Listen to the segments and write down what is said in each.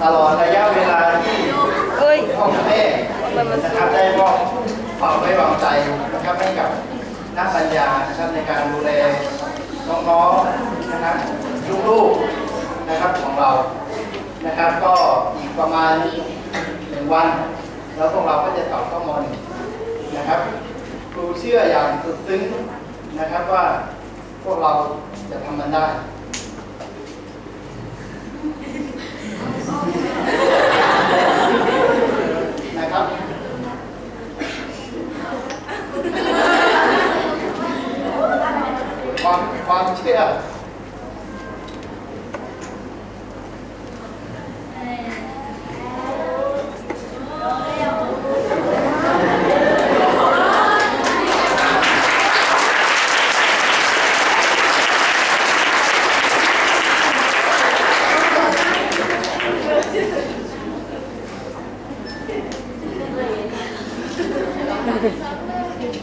กับแม่นะครับได้มอบความไว้วางใจนะครับให้กับนักปัญญานะครับในการดูแลน้องๆนะครับลูกๆนะครับของเรานะครับก็อีกประมาณหนึ่งวัน แล้วพวกเราก็จะสอบเข้ามหนึ่งนะครับครูเชื่ออย่างสุดซึ้งนะครับว่าพวกเราจะทำมันได้ นะครับ ความ ความเชื่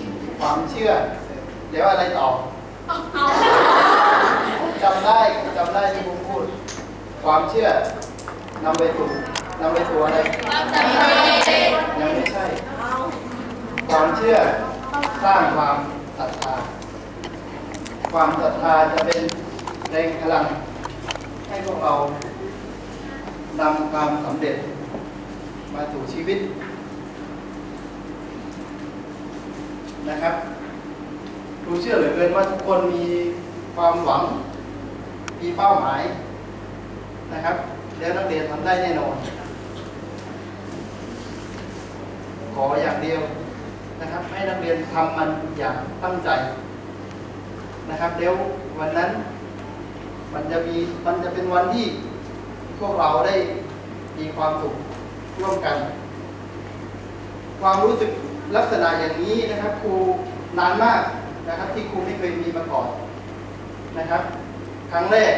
อความเชื่อ เดี๋ยวอะไรต่อผม จำได้ผมจำได้ที่ผมพูด ความเชื่อนำไปสู่นำไปสู่อะไรยังไม่ใช่ ความเชื่อสร้างความศรัทธา ความศรัทธาจะเป็นแรงพลังให้พวกเรานำความสำเร็จมาสู่ชีวิตนะครับครูเชื่อเหลือเกินว่าทุกคนมีความหวัง มีเป้าหมายนะครับ แล้วนักเรียนทำได้แน่นอน ขออย่างเดียวนะครับ ให้นักเรียนทำมันอย่างตั้งใจนะครับเดี๋ยววันนั้น มันจะมีมันจะเป็นวันที่พวกเราได้มีความสุขร่วมกัน ความรู้สึกลักษณะอย่างนี้นะครับครูนานมากนะครับ ที่ครูไม่เคยมีมาก่อนนะครับ รั้งแรก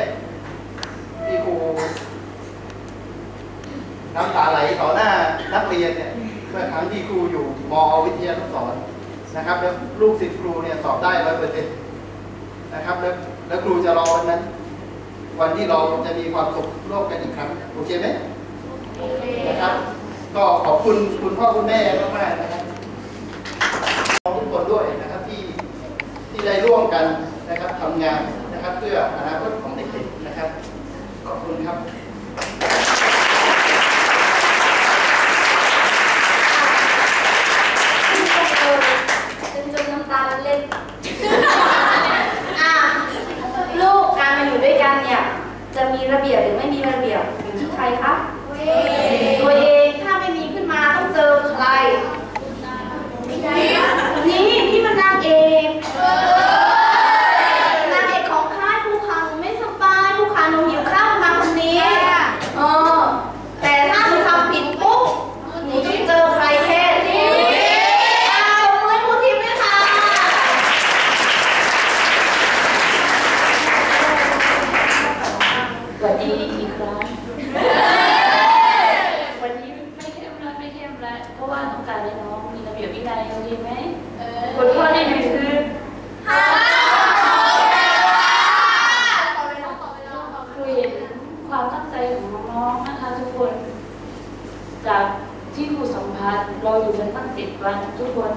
ที่ครูน้ำตาไหลต่อหน้านักเรียนเนี่ยเมื่อครั้งที่ครูอยู่มอวิทยานุสรณ์นะครับแล้วลูกศิษย์ครูเนี่ยสอบได้ร้อยเปอร์เซ็นต์นะครับแล้วแล้วครูจะรอวันนั้น วันที่เราจะมีความสุขร่วมกันอีกครั้งโอเคไหมนะครับ ก็ขอบคุณคุณพ่อคุณแม่มากๆนะครับทุกคนด้วยนะครับที่ที่ได้ร่วมกันนะครับทำงานนะครับเพื่ออนาคตของเด็กๆนะครับ ขอบคุณครับจนจนน้ำตาเล่นลูกการมาอยู่ด้วยกันเนี่ย จะมีระเบียบหรือไม่มีระเบียบอยู่ที่ใครคะตัวเองถ้าไม่มีขึ้นมาต้องเจอใครนี่พี่มันนางเอกนางเอกของค่ายผู้ขังไม่สบายผู้ขังหนูหิวข้าวมาคนนี้เออแต่ถ้าหนูทำผิดปุ๊บหนูจะเจอใครแค่นี้อ้าวมือให้ผู้ทีมด้วยค่ะ สวัสดีอีกครั้งวันนี้ไม่เข้มแล้วไม่เข้มแล้วเพราะว่าต้องการให้น้องมีระเบียบวินัย โอเคไหมบทข้อที่หนึ่งคือคือเห็นความตั้งใจของน้องๆนะคะทุกคน จากที่ครูสัมภาษณ์เราอยู่กันตั้งเจ็ดวันทุกคน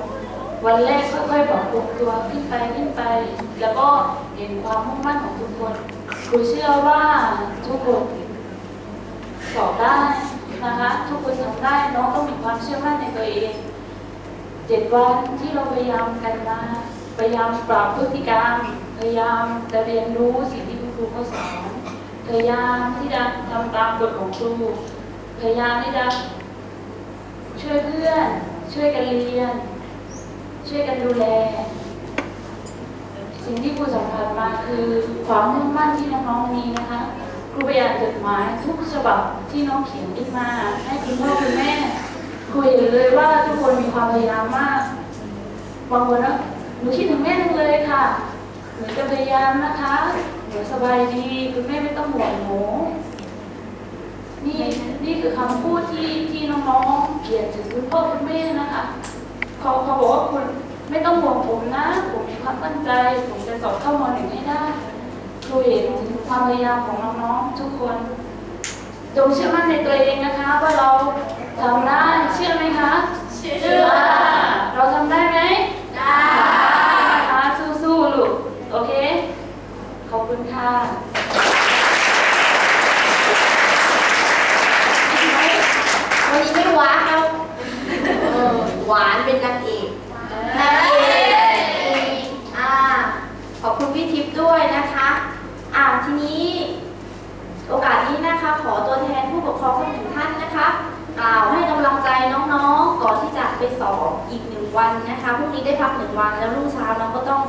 วันแรกค่อยๆบอกปรุงตัวขึ้นไปขึ้นไป แล้วก็เห็นความมุ่งมั่นของทุกคนครูเชื่อว่าทุกคนสอบได้นะคะ ทุกคนทำได้น้องต้องมีความเชื่อมั่นในตัวเอง เจ็ดวันที่เราพยายามกันมา พยายามปรับพฤติกรรม พยายามจะเรียนรู้สิ่งที่คุณครูเขาสอนพยายามที่จะทำตามกฎของครูพยายามที่จะช่วยเพื่อน ช่วยกันเรียน ช่วยกันดูแล สิ่งที่ครูสัมผัสมาคือความมุ่งมั่นที่น้องๆมีนะคะครูพยายามจดหมายทุกฉบับที่น้องเขียนขึ้นมา ให้คุณพ่อคุณแม่ ครูเห็นเลยว่าทุกคนมีความพยายามมากบางคนนะหนูคิดถึงแม่จังเลยค่ะหนูจะพยายามนะคะหนูสบายดีคุณแม่ไม่ต้องห่วงหนูนี่นี่คือคำพูดที่ที่น้องๆเขียนถึงคุณพ่อคุณแม่นะคะเขาเขาบอกว่าคุณไม่ต้องห่วงผมนะ ผมมีความตั้งใจ ผมจะสอบเข้ามหนึ่งให้ได้ครูเห็นถึงความพยายามของน้องๆทุกคน จงเชื่อมั่นในตัวเองนะคะว่าเราทำได้เชื่อไหมคะ เชื่อ เราทำได้ไหมได้ค่ะสู้ๆลูก โอเค ขอบคุณค่ะวันนี้ไม่ว้าเขาหวานเป็นนางเอกะคะพรุ่งนี้ได้พักหนึ่งวัน แล้วรุ่งเช้าน้องก็ต้อง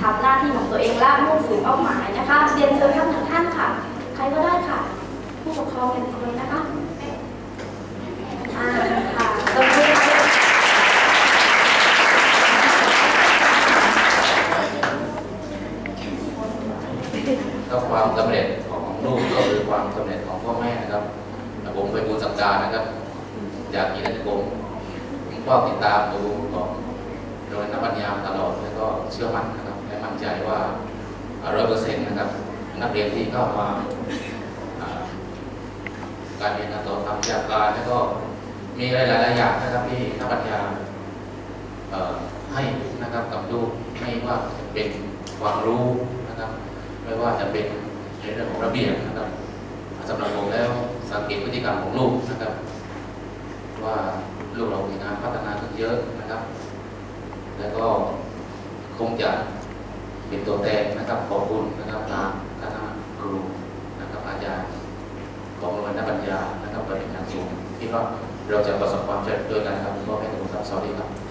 ทำหน้าที่ของตัวเองและมุ่งสู่เป้าหมายนะคะเรียนเชิญท่านหนึ่งท่านค่ะ ใครก็ได้ค่ะ ผู้ปกครองเป็นคนนะคะอ่าค่ะตบมือค่ะก็ความสำเร็จของลูกก็คือความสำเร็จของพ่อแม่นะครับผมเป็นบุญสัปดาห์นะครับ อยากกินนักผมผม ก็ติดตามดูของโดยนักปัญญาตลอดแล้วก็เชื่อมั่นนะครับและมั่นใจว่าร้อยเปอร์เซ็นต์นะครับ นักเรียนที่เข้ามาการเรียนการสอนทำจากการแล้วก็มีหลายๆอย่างนะครับที่นักปัญญาให้นะครับกับลูกไม่ว่าจะเป็นความรู้นะครับ ไม่ว่าจะเป็นในเรื่องของระเบียบนะครับสำหรับผมแล้วสังเกตพฤติกรรมของลูก เราจะประสบความสำเร็จด้วยกันครับคุณพ่อให้ทุกท่านสวัสดีครับ